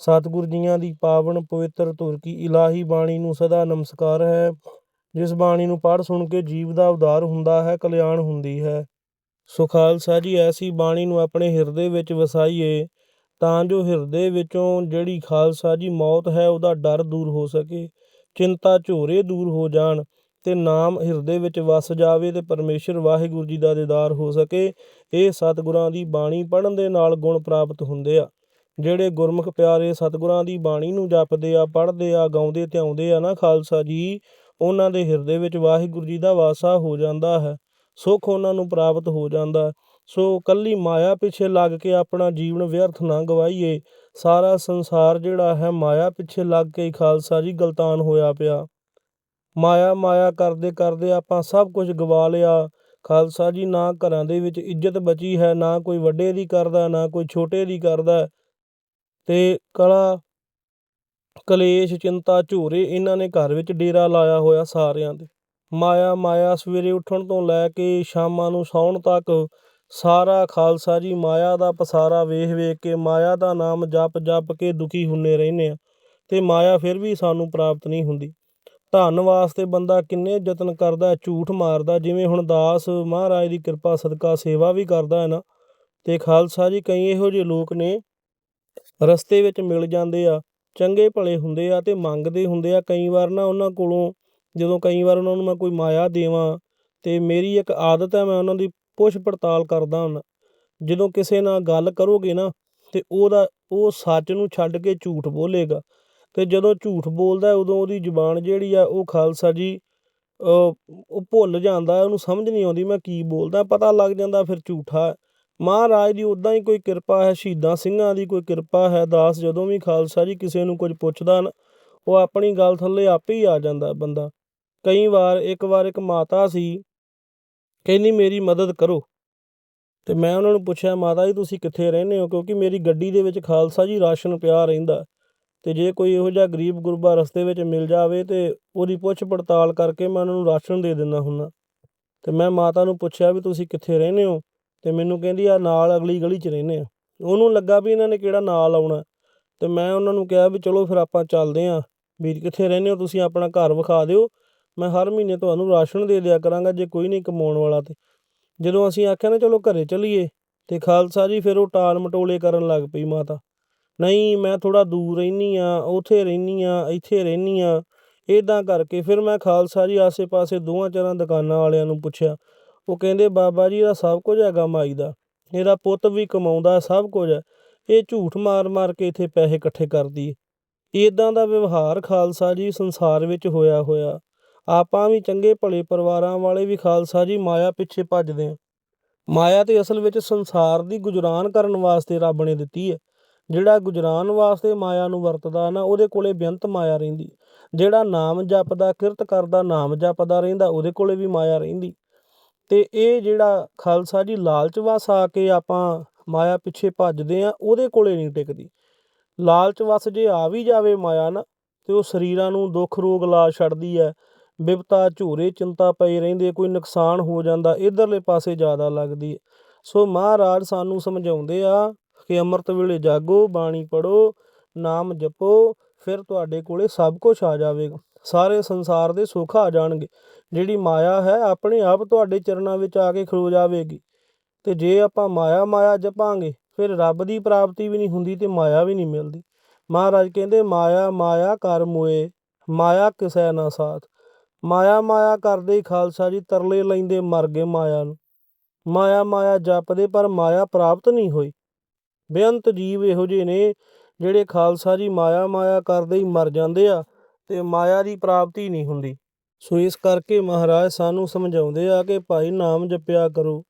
ਸਤਿਗੁਰ ਜੀਆਂ ਦੀ ਪਾਵਨ ਪਵਿੱਤਰ ਧੁਰ ਕੀ ਇਲਾਹੀ ਬਾਣੀ ਨੂੰ ਸਦਾ ਨਮਸਕਾਰ ਹੈ। ਜਿਸ ਬਾਣੀ ਨੂੰ ਪੜ੍ਹ ਸੁਣ ਕੇ ਜੀਵ ਦਾ ਉਦਾਰ ਹੁੰਦਾ ਹੈ, ਕਲਿਆਣ ਹੁੰਦੀ ਹੈ। ਸੋ ਖਾਲਸਾ ਜੀ, ਐਸੀ ਬਾਣੀ ਨੂੰ ਆਪਣੇ ਹਿਰਦੇ ਵਿੱਚ ਵਸਾਈਏ ਤਾਂ ਜੋ ਹਿਰਦੇ ਵਿੱਚੋਂ ਜਿਹੜੀ ਖਾਲਸਾ ਜੀ ਮੌਤ ਹੈ, ਉਹਦਾ ਡਰ ਦੂਰ ਹੋ ਸਕੇ, ਚਿੰਤਾ ਝੋਰੇ ਦੂਰ ਹੋ ਜਾਣ ਤੇ ਨਾਮ ਹਿਰਦੇ ਵਿੱਚ ਵਸ ਜਾਵੇ ਤੇ ਪਰਮੇਸ਼ਰ ਵਾਹਿਗੁਰੂ ਜੀ ਦਾ ਦੀਦਾਰ ਹੋ ਸਕੇ। ਇਹ ਸਤਿਗੁਰਾਂ ਦੀ ਬਾਣੀ ਪੜ੍ਹਨ ਦੇ ਨਾਲ ਗੁਣ ਪ੍ਰਾਪਤ ਹੁੰਦੇ ਆ। ਜਿਹੜੇ ਗੁਰਮੁਖ ਪਿਆਰੇ ਸਤਿਗੁਰਾਂ ਦੀ ਬਾਣੀ ਨੂੰ ਜਪਦੇ ਆ, ਪੜ੍ਹਦੇ ਆ, ਗਾਉਂਦੇ ਤੇ ਆਉਂਦੇ ਆ ਨਾ ਖਾਲਸਾ ਜੀ, ਉਹਨਾਂ ਦੇ ਹਿਰਦੇ ਵਿੱਚ ਵਾਹਿਗੁਰੂ ਜੀ ਦਾ ਵਾਸਾ ਹੋ ਜਾਂਦਾ ਹੈ, ਸੁੱਖ ਉਹਨਾਂ ਨੂੰ ਪ੍ਰਾਪਤ ਹੋ ਜਾਂਦਾ ਸੋ ਕੱਲੀ ਮਾਇਆ ਪਿੱਛੇ ਲੱਗ ਕੇ ਆਪਣਾ ਜੀਵਨ ਵਿਅਰਥ ਨਾ ਗਵਾਈਏ, ਸਾਰਾ ਸੰਸਾਰ ਜਿਹੜਾ ਹੈ ਮਾਇਆ ਪਿੱਛੇ ਲੱਗ ਕੇ ਹੀ ਖਾਲਸਾ ਜੀ ਗਲਤਾਨ ਹੋਇਆ ਪਿਆ। ਮਾਇਆ ਮਾਇਆ ਕਰਦੇ ਕਰਦੇ ਆਪਾਂ ਸਭ ਕੁਝ ਗਵਾ ਲਿਆ। ਖਾਲਸਾ ਜੀ ਨਾ ਘਰਾਂ ਦੇ ਵਿੱਚ ਇੱਜ਼ਤ ਬਚੀ ਹੈ, ਨਾ ਕੋਈ ਵੱਡੇ ਦੀ ਕਰਦਾ, ਨਾ ਕੋਈ ਛੋਟੇ ਦੀ ਕਰਦਾ। ਅਤੇ ਕਲਾ, ਕਲੇਸ਼, ਚਿੰਤਾ, ਝੂਰੇ ਇਹਨਾਂ ਨੇ ਘਰ ਵਿੱਚ ਡੇਰਾ ਲਾਇਆ ਹੋਇਆ ਸਾਰਿਆਂ ਦੇ ਮਾਇਆ ਮਾਇਆ ਸਵੇਰੇ ਉੱਠਣ ਤੋਂ ਲੈ ਕੇ ਸ਼ਾਮਾਂ ਨੂੰ ਸੌਣ ਤੱਕ ਸਾਰਾ ਖਾਲਸਾ ਜੀ ਮਾਇਆ ਦਾ ਪਸਾਰਾ ਵੇਖ ਵੇਖ ਕੇ ਮਾਇਆ ਦਾ ਨਾਮ ਜਪ ਜਪ ਕੇ ਦੁਖੀ ਹੁੰਨੇ ਰਹਿੰਦੇ ਆ ਤੇ ਮਾਇਆ ਫਿਰ ਵੀ ਸਾਨੂੰ ਪ੍ਰਾਪਤ ਨਹੀਂ ਹੁੰਦੀ। ਧਨ ਵਾਸਤੇ ਬੰਦਾ ਕਿੰਨੇ ਯਤਨ ਕਰਦਾ, ਝੂਠ ਮਾਰਦਾ, ਜਿਵੇਂ ਹੁਣ ਦਾਸ ਮਹਾਰਾਜ ਦੀ ਕਿਰਪਾ, ਸਦਕਾ, ਸੇਵਾ ਵੀ ਕਰਦਾ ਹੈ ਨਾ। ਤੇ ਖਾਲਸਾ ਜੀ ਕਈ ਇਹੋ ਜਿਹੇ ਲੋਕ ਨੇ ਰਸਤੇ ਵਿੱਚ ਮਿਲ ਜਾਂਦੇ ਆ, ਚੰਗੇ ਭਲੇ ਹੁੰਦੇ ਆ ਅਤੇ ਮੰਗਦੇ ਹੁੰਦੇ ਆ। ਕਈ ਵਾਰ ਨਾ ਉਹਨਾਂ ਕੋਲੋਂ, ਜਦੋਂ ਕਈ ਵਾਰ ਉਹਨਾਂ ਨੂੰ ਮੈਂ ਕੋਈ ਮਾਇਆ ਦੇਵਾਂ ਤੇ ਮੇਰੀ ਇੱਕ ਆਦਤ ਹੈ ਮੈਂ ਉਹਨਾਂ ਦੀ ਪੁੱਛ ਪੜਤਾਲ ਕਰਦਾ ਹਾਂ ਜਦੋਂ ਕਿਸੇ ਨਾਲ ਗੱਲ ਕਰੋਗੇ ਨਾ ਤਾਂ ਉਹਦਾ, ਉਹ ਸੱਚ ਨੂੰ ਛੱਡ ਕੇ ਝੂਠ ਬੋਲੇਗਾ। ਅਤੇ ਜਦੋਂ ਝੂਠ ਬੋਲਦਾ, ਉਦੋਂ ਉਹਦੀ ਜ਼ੁਬਾਨ ਜਿਹੜੀ ਆ, ਉਹ ਖਾਲਸਾ ਜੀ ਉਹ ਭੁੱਲ ਜਾਂਦਾ, ਉਹਨੂੰ ਸਮਝ ਨਹੀਂ ਆਉਂਦੀ ਮੈਂ ਕੀ ਬੋਲਦਾ। ਪਤਾ ਲੱਗ ਜਾਂਦਾ ਫਿਰ ਝੂਠਾ ਮਹਾਰਾਜ ਦੀ ਉੱਦਾਂ ਹੀ ਕੋਈ ਕਿਰਪਾ ਹੈ, ਸ਼ਹੀਦਾਂ ਸਿੰਘਾਂ ਦੀ ਕੋਈ ਕਿਰਪਾ ਹੈ, ਦਾਸ ਜਦੋਂ ਵੀ ਖਾਲਸਾ ਜੀ ਕਿਸੇ ਨੂੰ ਕੁਝ ਪੁੱਛਦਾ ਨਾ, ਉਹ ਆਪਣੀ ਗੱਲ ਥੱਲੇ ਆਪੇ ਹੀ ਆ ਜਾਂਦਾ ਬੰਦਾ। ਕਈ ਵਾਰ, ਇੱਕ ਵਾਰ ਇੱਕ ਮਾਤਾ ਸੀ, ਕਹਿੰਦੀ, ਮੇਰੀ ਮਦਦ ਕਰੋ। ਤੇ ਮੈਂ ਉਹਨਾਂ ਨੂੰ ਪੁੱਛਿਆ, ਮਾਤਾ ਜੀ, ਤੁਸੀਂ ਕਿੱਥੇ ਰਹਿੰਦੇ ਹੋ? ਕਿਉਂਕਿ ਮੇਰੀ ਗੱਡੀ ਦੇ ਵਿੱਚ ਖਾਲਸਾ ਜੀ ਰਾਸ਼ਨ ਪਿਆ ਰਹਿੰਦਾ। ਤੇ ਜੇ ਕੋਈ ਇਹੋ ਜਿਹਾ ਗਰੀਬ ਗੁਰਬਾ ਰਸਤੇ ਵਿੱਚ ਮਿਲ ਜਾਵੇ ਤੇ ਉਹਦੀ ਪੁੱਛ ਪੜਤਾਲ ਕਰਕੇ ਮੈਂ ਉਹਨਾਂ ਨੂੰ ਰਾਸ਼ਨ ਦੇ ਦਿੰਦਾ ਹੁੰਦਾ। ਤੇ ਮੈਂ ਮਾਤਾ ਨੂੰ ਪੁੱਛਿਆ ਵੀ, ਤੁਸੀਂ ਕਿੱਥੇ ਰਹਿੰਦੇ ਹੋ? ਅਤੇ ਮੈਨੂੰ ਕਹਿੰਦੀ ਆ ਨਾਲ ਅਗਲੀ ਗਲੀ 'ਚ ਰਹਿੰਦੇ ਆ। ਉਹਨੂੰ ਲੱਗਾ ਵੀ ਇਹਨਾਂ ਨੇ ਕਿਹੜਾ ਨਾਲ ਆਉਣਾ। ਅਤੇ ਮੈਂ ਉਹਨਾਂ ਨੂੰ ਕਿਹਾ ਵੀ ਚਲੋ ਫਿਰ ਆਪਾਂ ਚੱਲਦੇ ਹਾਂ ਵੀ ਕਿੱਥੇ ਰਹਿੰਦੇ ਹੋ ਤੁਸੀਂ ਆਪਣਾ ਘਰ ਵਿਖਾ ਦਿਓ। ਮੈਂ ਹਰ ਮਹੀਨੇ ਤੁਹਾਨੂੰ ਰਾਸ਼ਨ ਦੇ ਦਿਆ ਕਰਾਂਗਾ ਜੇ ਕੋਈ ਨਹੀਂ ਕਮਾਉਣ ਵਾਲਾ ਤਾਂ। ਜਦੋਂ ਅਸੀਂ ਆਖਿਆ ਨਾ ਚਲੋ ਘਰ ਚੱਲੀਏ ਅਤੇ ਖਾਲਸਾ ਜੀ ਫਿਰ ਉਹ ਟਾਲ ਮਟੋਲੇ ਕਰਨ ਲੱਗ ਪਈ ਮਾਤਾ। ਨਹੀਂ, ਮੈਂ ਥੋੜ੍ਹਾ ਦੂਰ ਰਹਿੰਦੀ ਹਾਂ, ਉੱਥੇ ਰਹਿੰਦੀ ਹਾਂ, ਇੱਥੇ ਰਹਿੰਦੀ ਹਾਂ। ਇੱਦਾਂ ਕਰਕੇ ਫਿਰ ਮੈਂ ਖਾਲਸਾ ਜੀ ਆਸੇ-ਪਾਸੇ ਦੋਵਾਂ ਚਾਰਾਂ ਦੁਕਾਨਾਂ ਵਾਲਿਆਂ ਨੂੰ ਪੁੱਛਿਆ। ਉਹ ਕਹਿੰਦੇ, ਬਾਬਾ ਜੀ, ਇਹਦਾ ਸਭ ਕੁਝ ਹੈਗਾ ਮਾਈ ਦਾ। ਇਹਦਾ ਪੁੱਤ ਵੀ ਕਮਾਉਂਦਾ, ਸਭ ਕੁਝ ਹੈ। ਇਹ ਝੂਠ ਮਾਰ-ਮਾਰ ਕੇ ਇੱਥੇ ਪੈਸੇ ਇਕੱਠੇ ਕਰਦੀ ਏ। ਇਦਾਂ ਦਾ ਵਿਵਹਾਰ ਖਾਲਸਾ ਜੀ ਸੰਸਾਰ ਵਿੱਚ ਹੋਇਆ ਹੋਇਆ। ਆਪਾਂ ਵੀ ਚੰਗੇ ਭਲੇ ਪਰਿਵਾਰਾਂ ਵਾਲੇ ਵੀ ਖਾਲਸਾ ਜੀ ਮਾਇਆ ਪਿੱਛੇ ਭੱਜਦੇ ਆ। ਮਾਇਆ ਤੇ ਅਸਲ ਵਿੱਚ ਸੰਸਾਰ ਦੀ ਗੁਜ਼ਰਾਨ ਕਰਨ ਵਾਸਤੇ ਰੱਬ ਨੇ ਦਿੱਤੀ ਹੈ ਜਿਹੜਾ ਗੁਜਰਾਨ ਵਾਸਤੇ ਮਾਇਆ ਨੂੰ ਵਰਤਦਾ ਨਾ, ਉਹਦੇ ਕੋਲੇ ਬੇਅੰਤ ਮਾਇਆ ਰਹਿੰਦੀ। ਜਿਹੜਾ ਨਾਮ ਜਪਦਾ, ਕਿਰਤ ਕਰਦਾ, ਨਾਮ ਜਪਦਾ ਰਹਿੰਦਾ, ਉਹਦੇ ਕੋਲੇ ਵੀ ਮਾਇਆ ਰਹਿੰਦੀ। ਅਤੇ ਇਹ ਜਿਹੜਾ ਖਾਲਸਾ ਜੀ ਲਾਲਚ ਵੱਸ ਆ ਕੇ ਆਪਾਂ ਮਾਇਆ ਪਿੱਛੇ ਭੱਜਦੇ ਹਾਂ ਉਹਦੇ ਕੋਲੇ ਨਹੀਂ ਟਿਕਦੀ। ਲਾਲਚ ਵੱਸ ਜੇ ਆ ਵੀ ਜਾਵੇ ਮਾਇਆ ਨਾ, ਤੇ ਉਹ ਸਰੀਰਾਂ ਨੂੰ ਦੁੱਖ ਰੋਗ ਲਾ ਛੱਡਦੀ ਹੈ ਬਿਪਤਾ, ਝੂਰੇ, ਚਿੰਤਾ ਪਈ ਰਹਿੰਦੇ ਕੋਈ ਨੁਕਸਾਨ ਹੋ ਜਾਂਦਾ, ਇਧਰਲੇ ਪਾਸੇ ਜ਼ਿਆਦਾ ਲੱਗਦੀ ਹੈ ਸੋ ਮਹਾਰਾਜ ਸਾਨੂੰ ਸਮਝਾਉਂਦੇ ਆ ਕਿ ਅੰਮ੍ਰਿਤ ਵੇਲੇ ਜਾਗੋ, ਬਾਣੀ ਪੜੋ ਨਾਮ ਜਪੋ, ਫਿਰ ਤੁਹਾਡੇ ਕੋਲੇ ਸਭ ਕੁਝ ਆ ਜਾਵੇਗਾ। ਸਾਰੇ ਸੰਸਾਰ ਦੇ ਸੁੱਖ ਆ ਜਾਣਗੇ। ਜਿਹੜੀ ਮਾਇਆ ਹੈ, ਆਪਣੇ ਆਪ ਤੁਹਾਡੇ ਚਰਨਾਂ ਵਿੱਚ ਆ ਕੇ ਖਲੋ ਜਾਵੇਗੀ। ਤੇ ਜੇ ਆਪਾਂ ਮਾਇਆ ਮਾਇਆ ਜਪਾਂਗੇ, ਫਿਰ ਰੱਬ ਦੀ ਪ੍ਰਾਪਤੀ ਵੀ ਨਹੀਂ ਹੁੰਦੀ ਤੇ ਮਾਇਆ ਵੀ ਨਹੀਂ ਮਿਲਦੀ। ਮਹਾਰਾਜ ਕਹਿੰਦੇ, ਮਾਇਆ ਮਾਇਆ ਕਰ ਮੋਏ, ਮਾਇਆ ਕਿਸੈ ਨਾ ਸਾਥ। ਮਾਇਆ ਮਾਇਆ ਕਰਦੇ ਹੀ ਖਾਲਸਾ ਜੀ, ਤਰਲੇ ਲੈਂਦੇ ਮਰ ਗਏ ਮਾਇਆ ਨੂੰ। ਮਾਇਆ ਮਾਇਆ ਜਪਦੇ, ਪਰ ਮਾਇਆ ਪ੍ਰਾਪਤ ਨਹੀਂ ਹੋਈ। ਬੇਅੰਤ ਜੀਵ ਇਹੋ ਜਿਹੇ ਨੇ, ਜਿਹੜੇ ਖਾਲਸਾ ਜੀ ਮਾਇਆ ਮਾਇਆ ਕਰਦੇ ਹੀ ਮਰ ਜਾਂਦੇ ਆ, ਤੇ ਮਾਇਆ ਦੀ ਪ੍ਰਾਪਤੀ ਨਹੀਂ ਹੁੰਦੀ। ਸੋ ਇਸ ਕਰਕੇ ਮਹਾਰਾਜ ਸਾਨੂੰ ਸਮਝਾਉਂਦੇ ਆ ਕਿ ਭਾਈ ਨਾਮ ਜਪਿਆ ਕਰੋ।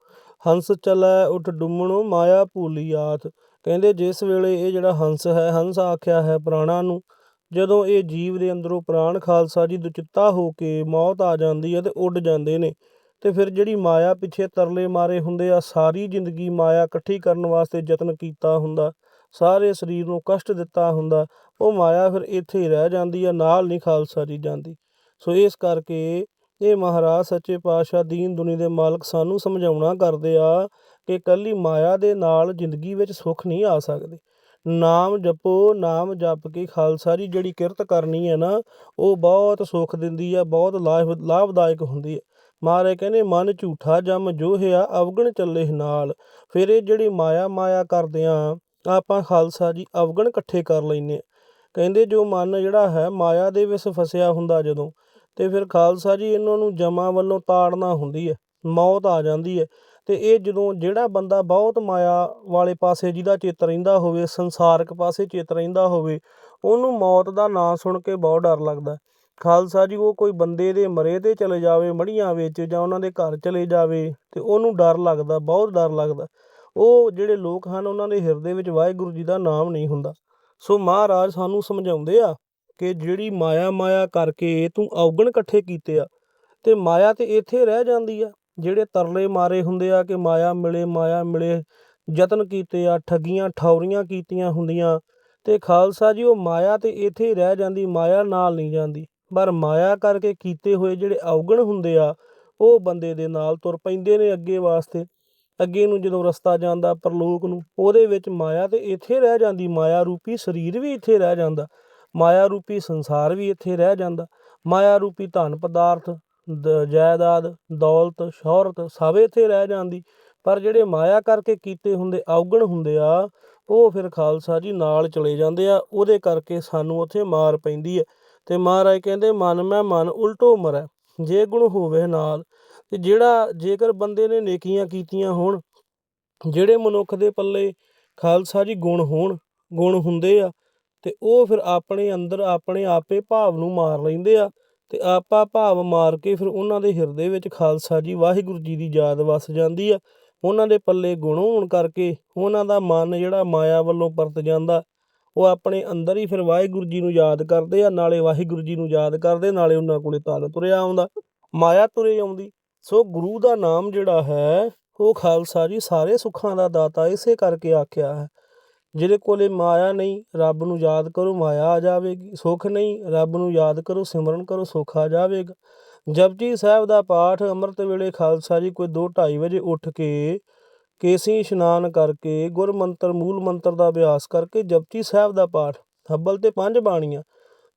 ਹੰਸ ਚਲੈ, ਉਠ ਡੁੰਮਣੋ, ਮਾਇਆ ਭੂਲੀ ਆਤ ਕਹਿੰਦੇ ਜਿਸ ਵੇਲੇ ਇਹ ਜਿਹੜਾ ਹੰਸ ਹੈ, ਹੰਸ ਆਖਿਆ ਹੈ ਪ੍ਰਾਣਾ ਨੂੰ, ਜਦੋਂ ਇਹ ਜੀਵ ਦੇ ਅੰਦਰੋਂ ਪ੍ਰਾਣ ਖਾਲਸਾ ਜੀ ਦੁਚਿੱਤਾ ਹੋ ਕੇ ਮੌਤ ਆ ਜਾਂਦੀ ਹੈ ਤੇ ਉੱਡ ਜਾਂਦੇ ਨੇ। ਤੇ ਫਿਰ ਜਿਹੜੀ ਮਾਇਆ ਪਿੱਛੇ ਤਰਲੇ ਮਾਰੇ ਹੁੰਦੇ ਆ, ਸਾਰੀ ਜ਼ਿੰਦਗੀ ਮਾਇਆ ਇਕੱਠੀ ਕਰਨ ਵਾਸਤੇ ਯਤਨ ਕੀਤਾ ਹੁੰਦਾ, ਸਾਰੇ ਸਰੀਰ ਨੂੰ ਕਸ਼ਟ ਦਿੱਤਾ ਹੁੰਦਾ, ਉਹ ਮਾਇਆ ਫਿਰ ਇੱਥੇ ਹੀ ਰਹਿ ਜਾਂਦੀ ਆ ਨਾਲ ਨਹੀਂ ਖਾਲਸਾ ਜੀ ਜਾਂਦੀ। ਸੋ ਇਸ ਕਰਕੇ ਇਹ ਮਹਾਰਾਜ ਸੱਚੇ ਪਾਤਸ਼ਾਹ ਦੀਨ ਦੁਨੀ ਦੇ ਮਾਲਕ ਸਾਨੂੰ ਸਮਝਾਉਣਾ ਕਰਦੇ ਆ ਕਿ ਕੱਲੀ ਮਾਇਆ ਦੇ ਨਾਲ ਜ਼ਿੰਦਗੀ ਵਿੱਚ ਸੁੱਖ ਨਹੀਂ ਆ ਸਕਦੇ। ਨਾਮ ਜਪੋ, ਨਾਮ ਜਪ ਕੇ ਖਾਲਸਾ ਜੀ, ਜਿਹੜੀ ਕਿਰਤ ਕਰਨੀ ਹੈ ਨਾ, ਉਹ ਬਹੁਤ ਸੁੱਖ ਦਿੰਦੀ ਆ, ਬਹੁਤ ਲਾਭ ਲਾਭਦਾਇਕ ਹੁੰਦੀ ਹੈ ਮਹਾਰਾਜ ਕਹਿੰਦੇ, ਮਨ ਝੂਠਾ ਜਮ ਜੋਹਿਆ, ਅਵਗਣ ਚੱਲੇ ਨਾਲ। ਫਿਰ ਇਹ ਜਿਹੜੀ ਮਾਇਆ ਮਾਇਆ ਕਰਦੇ ਆ, ਆਪਾਂ ਖਾਲਸਾ ਜੀ, ਅਵਗਣ ਇਕੱਠੇ ਕਰ ਲੈਨੇ ਕਹਿੰਦੇ, ਜੋ ਮਨ ਜਿਹੜਾ ਹੈ, ਮਾਇਆ ਦੇ ਵਿੱਚ ਫਸਿਆ ਹੁੰਦਾ ਜਦੋਂ ਅਤੇ ਫਿਰ ਖਾਲਸਾ ਜੀ ਇਹਨਾਂ ਨੂੰ ਜਮ੍ਹਾਂ ਵੱਲੋਂ ਤਾੜਨਾ ਹੁੰਦੀ ਹੈ, ਮੌਤ ਆ ਜਾਂਦੀ ਹੈ ਅਤੇ ਇਹ ਜਦੋਂ ਜਿਹੜਾ ਬੰਦਾ ਬਹੁਤ ਮਾਇਆ ਵਾਲੇ ਪਾਸੇ ਜਿਹਦਾ ਚਿੱਤ ਰਹਿੰਦਾ ਹੋਵੇ, ਸੰਸਾਰਕ ਪਾਸੇ ਚਿੱਤ ਰਹਿੰਦਾ ਹੋਵੇ, ਉਹਨੂੰ ਮੌਤ ਦਾ ਨਾਂ ਸੁਣ ਕੇ ਬਹੁਤ ਡਰ ਲੱਗਦਾ ਖਾਲਸਾ ਜੀ ਉਹ ਕੋਈ ਬੰਦੇ ਦੇ ਮਰੇ ਤੇ ਚਲੇ ਜਾਵੇ ਮੜੀਆਂ ਵਿੱਚ ਜਾਂ ਉਹਨਾਂ ਦੇ ਘਰ ਚਲੇ ਜਾਵੇ ਤੇ ਉਹਨੂੰ ਡਰ ਲੱਗਦਾ, ਬਹੁਤ ਡਰ ਲੱਗਦਾ। ਉਹ ਜਿਹੜੇ ਲੋਕ ਹਨ ਉਹਨਾਂ ਦੇ ਹਿਰਦੇ ਵਿੱਚ ਵਾਹਿਗੁਰੂ ਜੀ ਦਾ ਨਾਮ ਨਹੀਂ ਹੁੰਦਾ। ਸੋ ਮਹਾਰਾਜ ਸਾਨੂੰ ਸਮਝਾਉਂਦੇ ਆ ਕਿ ਜਿਹੜੀ ਮਾਇਆ ਮਾਇਆ ਕਰਕੇ ਤੂੰ ਔਗਣ ਇਕੱਠੇ ਕੀਤੇ ਆ, ਤੇ ਮਾਇਆ ਤੇ ਇੱਥੇ ਰਹਿ ਜਾਂਦੀ ਆ। ਜਿਹੜੇ ਤਰਲੇ ਮਾਰੇ ਹੁੰਦੇ ਆ ਕਿ ਮਾਇਆ ਮਿਲੇ ਮਾਇਆ ਮਿਲੇ, ਯਤਨ ਕੀਤੇ ਆ, ਠੱਗੀਆਂ ਠੌਰੀਆਂ ਕੀਤੀਆਂ ਹੁੰਦੀਆਂ, ਤੇ ਖਾਲਸਾ ਜੀ ਉਹ ਮਾਇਆ ਤੇ ਇੱਥੇ ਰਹਿ ਜਾਂਦੀ, ਮਾਇਆ ਨਾਲ ਨਹੀਂ ਜਾਂਦੀ। ਪਰ ਮਾਇਆ ਕਰਕੇ ਕੀਤੇ ਹੋਏ ਜਿਹੜੇ ਔਗਣ ਹੁੰਦੇ ਆ, ਉਹ ਬੰਦੇ ਦੇ ਨਾਲ ਤੁਰ ਪੈਂਦੇ ਨੇ ਅੱਗੇ ਵਾਸਤੇ। ਅੱਗੇ ਨੂੰ ਜਦੋਂ ਰਸਤਾ ਜਾਂਦਾ ਪਰਲੋਕ ਨੂੰ, ਉਹਦੇ ਵਿੱਚ ਮਾਇਆ ਤੇ ਇੱਥੇ ਰਹਿ ਜਾਂਦੀ, ਮਾਇਆ ਰੂਪੀ ਸਰੀਰ ਵੀ ਇੱਥੇ ਰਹਿ ਜਾਂਦਾ। ਮਾਇਆ ਰੂਪੀ ਸੰਸਾਰ ਵੀ ਇੱਥੇ ਰਹਿ ਜਾਂਦਾ। ਮਾਇਆ ਰੂਪੀ ਧਨ ਪਦਾਰਥ ਜਾਇਦਾਦ, ਦੌਲਤ, ਸ਼ੋਹਰਤ ਸਭ ਇੱਥੇ ਰਹਿ ਜਾਂਦੀ। ਪਰ ਜਿਹੜੇ ਮਾਇਆ ਕਰਕੇ ਕੀਤੇ ਹੁੰਦੇ, ਔਗਣ ਹੁੰਦੇ ਆ, ਉਹ ਫਿਰ ਖਾਲਸਾ ਜੀ ਨਾਲ ਚਲੇ ਜਾਂਦੇ ਆ। ਉਹਦੇ ਕਰਕੇ ਸਾਨੂੰ ਉੱਥੇ ਮਾਰ ਪੈਂਦੀ ਹੈ। ਤੇ ਮਹਾਰਾਜ ਕਹਿੰਦੇ, ਮਨ ਮੈਂ ਮਨ ਉਲਟੋ ਮਰੈ, ਜੇ ਗੁਣ ਹੋਵੇ ਨਾਲ। ਤੇ ਜਿਹੜਾ ਜੇਕਰ ਬੰਦੇ ਨੇ ਨੇਕੀਆਂ ਕੀਤੀਆਂ ਹੋਣ, ਜਿਹੜੇ ਮਨੁੱਖ ਦੇ ਪੱਲੇ ਖਾਲਸਾ ਜੀ ਗੁਣ ਹੋਣ, ਗੁਣ ਹੁੰਦੇ ਆ ਅਤੇ ਉਹ ਫਿਰ ਆਪਣੇ ਅੰਦਰ ਆਪਣੇ ਆਪੇ ਭਾਵ ਨੂੰ ਮਾਰ ਲੈਂਦੇ ਆ ਅਤੇ ਆਪਾ ਭਾਵ ਮਾਰ ਕੇ ਫਿਰ ਉਹਨਾਂ ਦੇ ਹਿਰਦੇ ਵਿੱਚ ਖਾਲਸਾ ਜੀ, ਵਾਹਿਗੁਰੂ ਜੀ ਦੀ ਯਾਦ ਵੱਸ ਜਾਂਦੀ ਆ। ਉਹਨਾਂ ਦੇ ਪੱਲੇ ਗੁਣ ਹੋਣ ਕਰਕੇ ਉਹਨਾਂ ਦਾ ਮਨ ਜਿਹੜਾ ਮਾਇਆ ਵੱਲੋਂ ਪਰਤ ਜਾਂਦਾ, ਉਹ ਆਪਣੇ ਅੰਦਰ ਹੀ ਫਿਰ ਵਾਹਿਗੁਰੂ ਜੀ ਨੂੰ ਯਾਦ ਕਰਦੇ ਆ, ਨਾਲੇ ਵਾਹਿਗੁਰੂ ਜੀ ਨੂੰ ਯਾਦ ਕਰਦੇ, ਨਾਲੇ ਉਹਨਾਂ ਕੋਲੇ ਤਨ ਤੁਰਿਆ ਆਉਂਦਾ, ਮਾਇਆ ਤੁਰੇ ਆਉਂਦੀ। ਸੋ ਗੁਰੂ ਦਾ ਨਾਮ ਜਿਹੜਾ ਹੈ, ਉਹ ਖਾਲਸਾ ਜੀ ਸਾਰੇ ਸੁੱਖਾਂ ਦਾ ਦਾਤਾ ਇਸੇ ਕਰਕੇ ਆਖਿਆ ਹੈ। ਜਿਹਦੇ ਕੋਲੇ ਮਾਇਆ ਨਹੀਂ, ਰੱਬ ਨੂੰ ਯਾਦ ਕਰੋ, ਮਾਇਆ ਆ ਜਾਵੇਗੀ। ਸੁੱਖ ਨਹੀਂ, ਰੱਬ ਨੂੰ ਯਾਦ ਕਰੋ, ਸਿਮਰਨ ਕਰੋ, ਸੁੱਖ ਆ ਜਾਵੇਗਾ। ਜਪਜੀ ਸਾਹਿਬ ਦਾ ਪਾਠ ਅੰਮ੍ਰਿਤ ਵੇਲੇ ਖਾਲਸਾ ਜੀ ਕੋਈ 2:30 ਵਜੇ ਉੱਠ ਕੇ ਕੇਸੀ ਇਸ਼ਨਾਨ ਕਰਕੇ, ਗੁਰ ਮੰਤਰ, ਮੂਲ ਮੰਤਰ ਦਾ ਅਭਿਆਸ ਕਰਕੇ ਜਪਜੀ ਸਾਹਿਬ ਦਾ ਪਾਠ, ਹੱਬਲ ਤੇ ਪੰਜ ਬਾਣੀਆਂ,